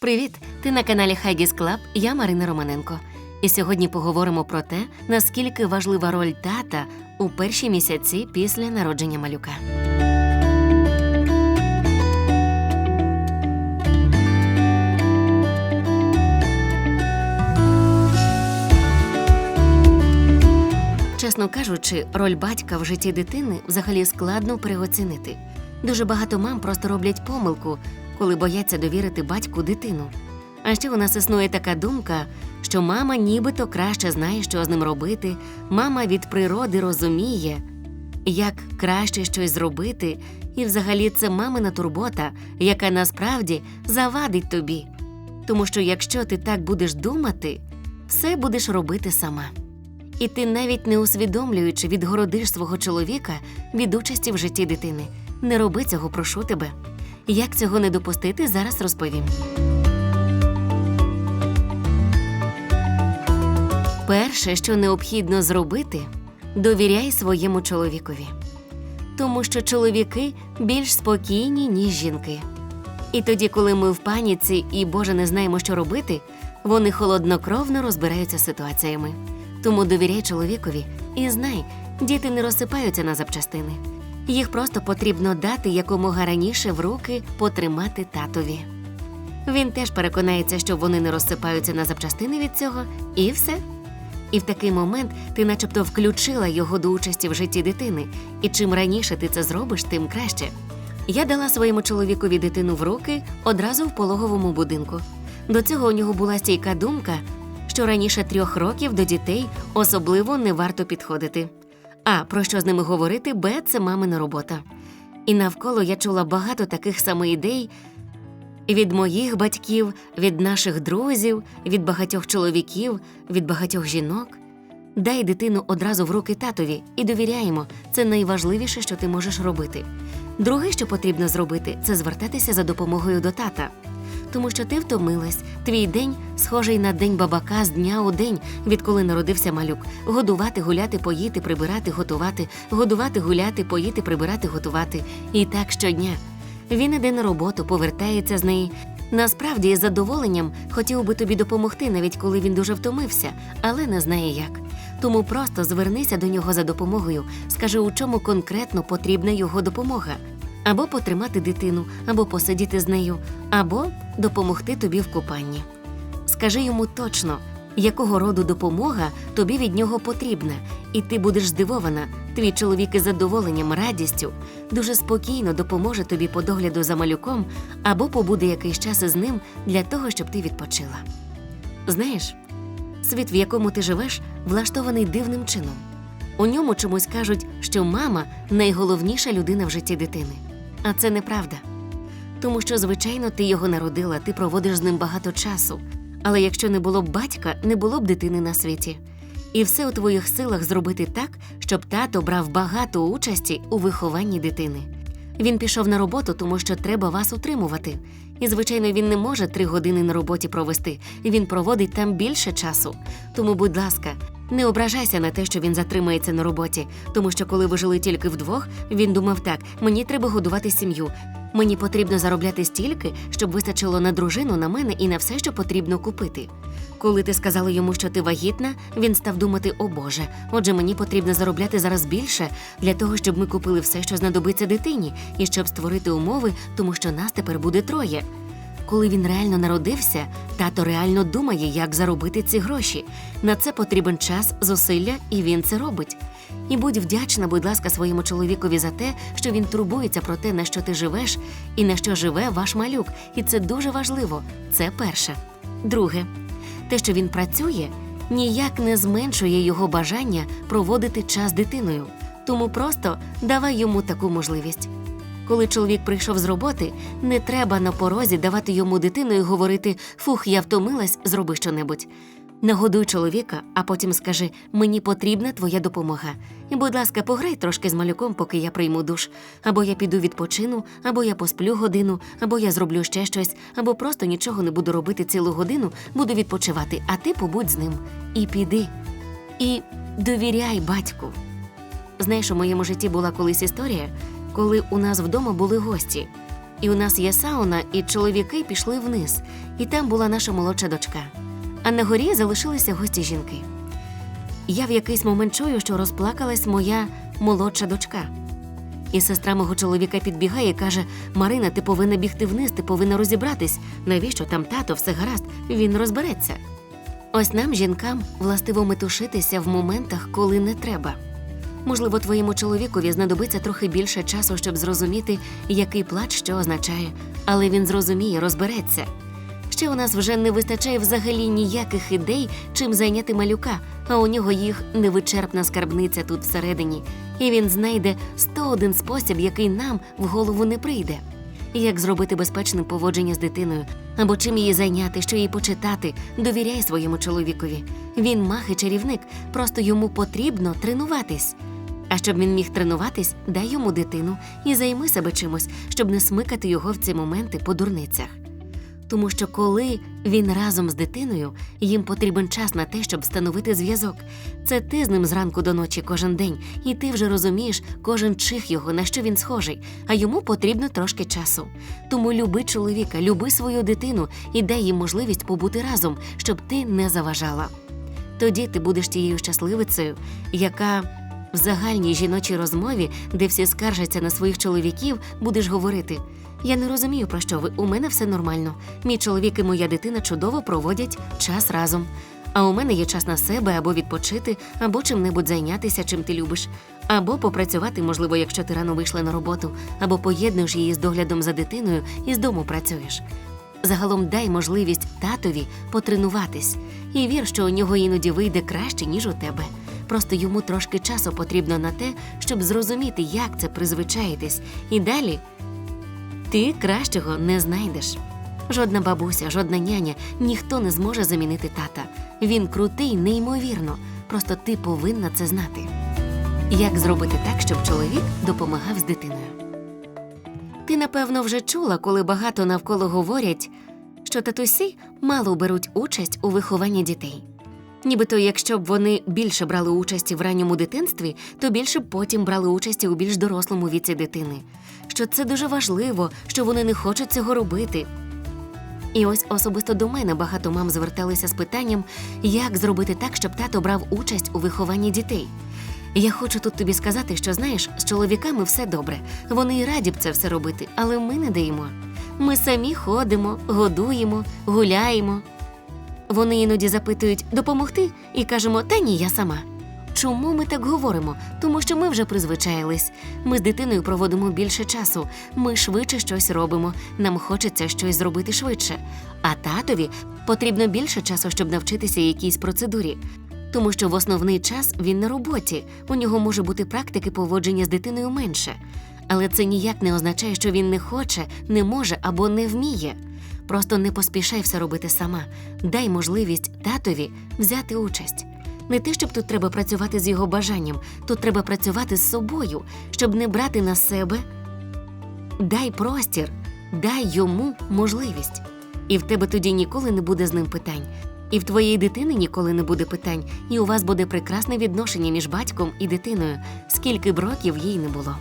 Привіт! Ти на каналі Хайгіс Клаб, я Марина Романенко. І сьогодні поговоримо про те, наскільки важлива роль тата у перші місяці після народження малюка. Чесно кажучи, роль батька в житті дитини взагалі складно переоцінити. Дуже багато мам просто роблять помилку, коли бояться довірити батьку дитину. А ще у нас існує така думка, що мама нібито краще знає, що з ним робити, мама від природи розуміє, як краще щось зробити, і взагалі це мамина турбота, яка насправді завадить тобі. Тому що якщо ти так будеш думати, все будеш робити сама. І ти навіть не усвідомлюючи відгородиш свого чоловіка від участі в житті дитини. Не роби цього, прошу тебе. Як цього не допустити, зараз розповім. Перше, що необхідно зробити, довіряй своєму чоловікові. Тому що чоловіки більш спокійні, ніж жінки. І тоді, коли ми в паніці і Боже не знаємо, що робити, вони холоднокровно розбираються з ситуаціями. Тому довіряй чоловікові і знай, діти не розсипаються на запчастини. Їх просто потрібно дати якомога раніше в руки потримати татові. Він теж переконається, що вони не розсипаються на запчастини від цього, і все. І в такий момент ти начебто включила його до участі в житті дитини, і чим раніше ти це зробиш, тим краще. Я дала своєму чоловікові дитину в руки одразу в пологовому будинку. До цього у нього була стійка думка, що раніше трьох років до дітей особливо не варто підходити. А про що з ними говорити, Б це мамина робота. І навколо я чула багато таких саме ідей від моїх батьків, від наших друзів, від багатьох чоловіків, від багатьох жінок. Дай дитину одразу в руки татові і довіряємо. Це найважливіше, що ти можеш робити. Друге, що потрібно зробити, це звертатися за допомогою до тата. Тому що ти втомилась, твій день схожий на день бабака з дня у день, відколи народився малюк. Годувати, гуляти, поїти, прибирати, готувати, годувати, гуляти, поїти, прибирати, готувати. І так щодня. Він іде на роботу, повертається з неї. Насправді, із задоволенням хотів би тобі допомогти, навіть коли він дуже втомився, але не знає як. Тому просто звернися до нього за допомогою, скажи, у чому конкретно потрібна його допомога. Або потримати дитину, або посидіти з нею, або допомогти тобі в купанні. Скажи йому точно, якого роду допомога тобі від нього потрібна, і ти будеш здивована. Твій чоловік із задоволенням, радістю дуже спокійно допоможе тобі по догляду за малюком або побуде якийсь час із ним для того, щоб ти відпочила. Знаєш, світ, в якому ти живеш, влаштований дивним чином. У ньому чомусь кажуть, що мама найголовніша людина в житті дитини. А це неправда. Тому що, звичайно, ти його народила, ти проводиш з ним багато часу. Але якщо не було б батька, не було б дитини на світі. І все у твоїх силах зробити так, щоб тато брав багато участі у вихованні дитини. Він пішов на роботу, тому що треба вас утримувати. І, звичайно, він не може три години на роботі провести. Він проводить там більше часу. Тому, будь ласка, не ображайся на те, що він затримається на роботі, тому що коли ви жили тільки вдвох, він думав так: мені треба годувати сім'ю. Мені потрібно заробляти стільки, щоб вистачило на дружину, на мене і на все, що потрібно купити. Коли ти сказала йому, що ти вагітна, він став думати: о Боже, отже, мені потрібно заробляти зараз більше для того, щоб ми купили все, що знадобиться дитині, і щоб створити умови, тому що нас тепер буде троє. Коли він реально народився, тато реально думає, як заробити ці гроші. На це потрібен час, зусилля, і він це робить. І будь вдячна, будь ласка, своєму чоловікові за те, що він турбується про те, на що ти живеш і на що живе ваш малюк. І це дуже важливо. Це перше. Друге, те, що він працює, ніяк не зменшує його бажання проводити час дитиною. Тому просто давай йому таку можливість. Коли чоловік прийшов з роботи, не треба на порозі давати йому дитину і говорити Фух, я втомилась, зроби щонебудь. Нагодуй чоловіка, а потім скажи мені потрібна твоя допомога. І, будь ласка, пограй трошки з малюком, поки я прийму душ. Або я піду відпочину, або я посплю годину, або я зроблю ще щось, або просто нічого не буду робити цілу годину, буду відпочивати, а ти побудь з ним. І піди. І довіряй батьку. Знаєш, у моєму житті була колись історія, коли у нас вдома були гості. і у нас є сауна, і чоловіки пішли вниз, і там була наша молодша дочка. А на горі залишилися гості жінки. Я в якийсь момент чую, що розплакалась моя молодша дочка. І сестра мого чоловіка підбігає і каже: Марина, ти повинна бігти вниз, ти повинна розібратись. Навіщо там тато, все гаразд, він розбереться. Ось нам, жінкам, властиво метушитися в моментах, коли не треба. Можливо, твоєму чоловікові знадобиться трохи більше часу, щоб зрозуміти, який плач що означає, але він зрозуміє, розбереться. Ще у нас вже не вистачає взагалі ніяких ідей, чим зайняти малюка, а у нього їх невичерпна скарбниця тут всередині, і він знайде 101 спосіб, який нам в голову не прийде. Як зробити безпечне поводження з дитиною, або чим її зайняти, що їй почитати, довіряй своєму чоловікові. Він мах і чарівник, просто йому потрібно тренуватись. А щоб він міг тренуватись, дай йому дитину і займи себе чимось, щоб не смикати його в ці моменти по дурницях. Тому що коли він разом з дитиною, їм потрібен час на те, щоб встановити зв'язок. Це ти з ним зранку до ночі кожен день, і ти вже розумієш кожен чих його, на що він схожий, а йому потрібно трошки часу. Тому люби чоловіка, люби свою дитину і дай їм можливість побути разом, щоб ти не заважала. Тоді ти будеш тією щасливицею, яка в загальній жіночій розмові, де всі скаржаться на своїх чоловіків, будеш говорити. Я не розумію, про що ви. У мене все нормально. Мій чоловік і моя дитина чудово проводять час разом. А у мене є час на себе або відпочити, або чим-небудь зайнятися, чим ти любиш, або попрацювати, можливо, якщо ти рано вийшла на роботу, або поєднуєш її з доглядом за дитиною і з дому працюєш. Загалом дай можливість татові потренуватись і вір, що у нього іноді вийде краще, ніж у тебе. Просто йому трошки часу потрібно на те, щоб зрозуміти, як це призвичаїтись, і далі ти кращого не знайдеш. Жодна бабуся, жодна няня, ніхто не зможе замінити тата. Він крутий, неймовірно. Просто ти повинна це знати. Як зробити так, щоб чоловік допомагав з дитиною? Ти, напевно, вже чула, коли багато навколо говорять, що татусі мало беруть участь у вихованні дітей. Нібито, якщо б вони більше брали участі в ранньому дитинстві, то більше б потім брали участі у більш дорослому віці дитини. Що це дуже важливо, що вони не хочуть цього робити. І ось особисто до мене багато мам зверталися з питанням, як зробити так, щоб тато брав участь у вихованні дітей. Я хочу тут тобі сказати, що знаєш, з чоловіками все добре. Вони і раді б це все робити, але ми не даємо. Ми самі ходимо, годуємо, гуляємо. Вони іноді запитують допомогти і кажемо, та ні, я сама. Чому ми так говоримо? Тому що ми вже призвичаїлись. Ми з дитиною проводимо більше часу, ми швидше щось робимо, нам хочеться щось зробити швидше. А татові потрібно більше часу, щоб навчитися якійсь процедурі. Тому що в основний час він на роботі, у нього може бути практики поводження з дитиною менше. Але це ніяк не означає, що він не хоче, не може або не вміє. Просто не поспішай все робити сама. Дай можливість татові взяти участь. Не те, щоб тут треба працювати з його бажанням, тут треба працювати з собою, щоб не брати на себе. Дай простір, дай йому можливість. І в тебе тоді ніколи не буде з ним питань. І в твоєї дитини ніколи не буде питань, і у вас буде прекрасне відношення між батьком і дитиною, скільки б років їй не було.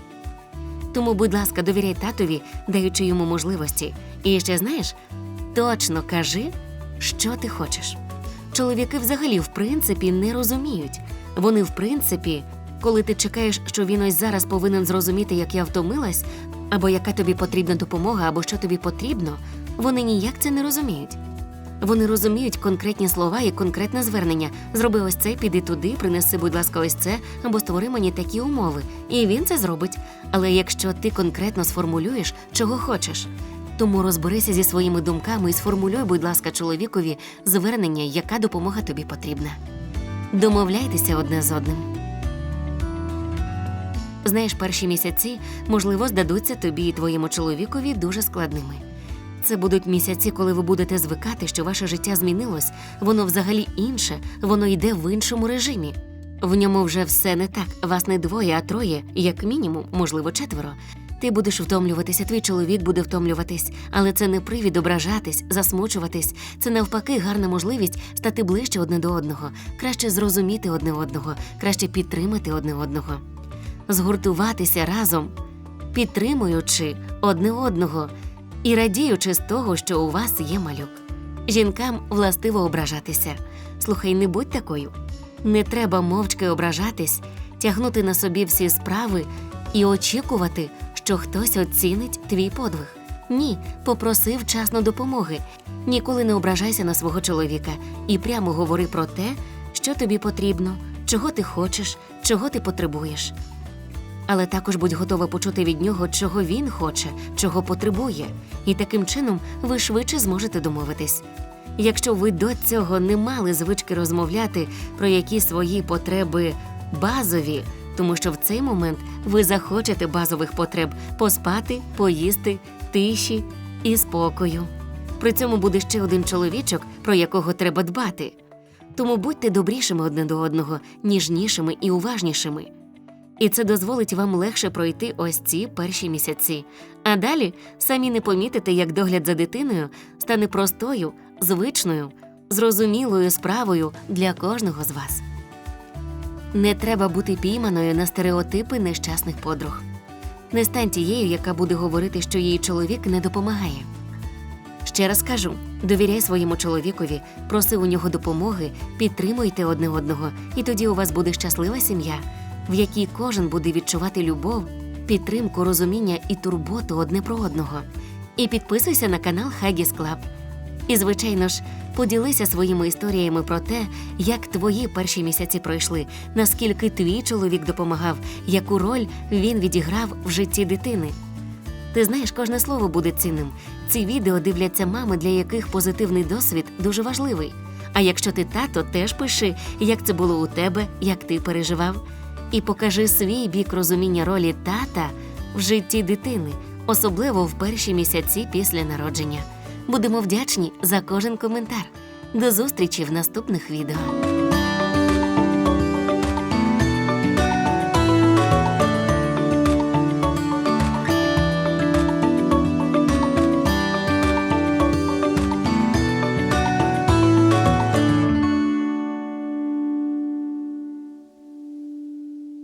Тому, будь ласка, довіряй татові, даючи йому можливості. І ще знаєш, точно кажи, що ти хочеш. Чоловіки взагалі в принципі не розуміють. Вони, в принципі, коли ти чекаєш, що він ось зараз повинен зрозуміти, як я втомилась, або яка тобі потрібна допомога, або що тобі потрібно, вони ніяк це не розуміють. Вони розуміють конкретні слова і конкретне звернення. Зроби ось це, піди туди, принеси, будь ласка, ось це, або створи мені такі умови. І він це зробить. Але якщо ти конкретно сформулюєш, чого хочеш, тому розберися зі своїми думками і сформулюй, будь ласка, чоловікові звернення, яка допомога тобі потрібна. Домовляйтеся одне з одним. Знаєш, перші місяці, можливо, здадуться тобі і твоєму чоловікові дуже складними. Це будуть місяці, коли ви будете звикати, що ваше життя змінилось, воно взагалі інше, воно йде в іншому режимі. В ньому вже все не так. Вас не двоє, а троє, як мінімум, можливо, четверо. Ти будеш втомлюватися, твій чоловік буде втомлюватись, але це не привід ображатись, засмучуватись. Це навпаки гарна можливість стати ближче одне до одного, краще зрозуміти одне одного, краще підтримати одне одного, згуртуватися разом, підтримуючи одне одного і радіючи з того, що у вас є малюк. Жінкам властиво ображатися. Слухай, не будь такою. Не треба мовчки ображатись, тягнути на собі всі справи і очікувати, що хтось оцінить твій подвиг. Ні, попроси вчасно допомоги. Ніколи не ображайся на свого чоловіка і прямо говори про те, що тобі потрібно, чого ти хочеш, чого ти потребуєш. Але також будь готова почути від нього, чого він хоче, чого потребує, і таким чином ви швидше зможете домовитись. Якщо ви до цього не мали звички розмовляти про які свої потреби базові, тому що в цей момент ви захочете базових потреб поспати, поїсти, тиші і спокою. При цьому буде ще один чоловічок, про якого треба дбати. Тому будьте добрішими одне до одного, ніжнішими і уважнішими. І це дозволить вам легше пройти ось ці перші місяці. А далі самі не помітите, як догляд за дитиною стане простою, звичною, зрозумілою справою для кожного з вас. Не треба бути пійманою на стереотипи нещасних подруг. Не стань тією, яка буде говорити, що її чоловік не допомагає. Ще раз кажу: довіряй своєму чоловікові, проси у нього допомоги, підтримуйте одне одного, і тоді у вас буде щаслива сім'я, в якій кожен буде відчувати любов, підтримку, розуміння і турботу одне про одного. І підписуйся на канал Хагіс Клаб. І, звичайно ж, поділися своїми історіями про те, як твої перші місяці пройшли, наскільки твій чоловік допомагав, яку роль він відіграв в житті дитини. Ти знаєш, кожне слово буде цінним. Ці відео дивляться мами, для яких позитивний досвід дуже важливий. А якщо ти тато, теж пиши, як це було у тебе, як ти переживав. І покажи свій бік розуміння ролі тата в житті дитини, особливо в перші місяці після народження. Будемо вдячні за кожен коментар. До зустрічі в наступних відео.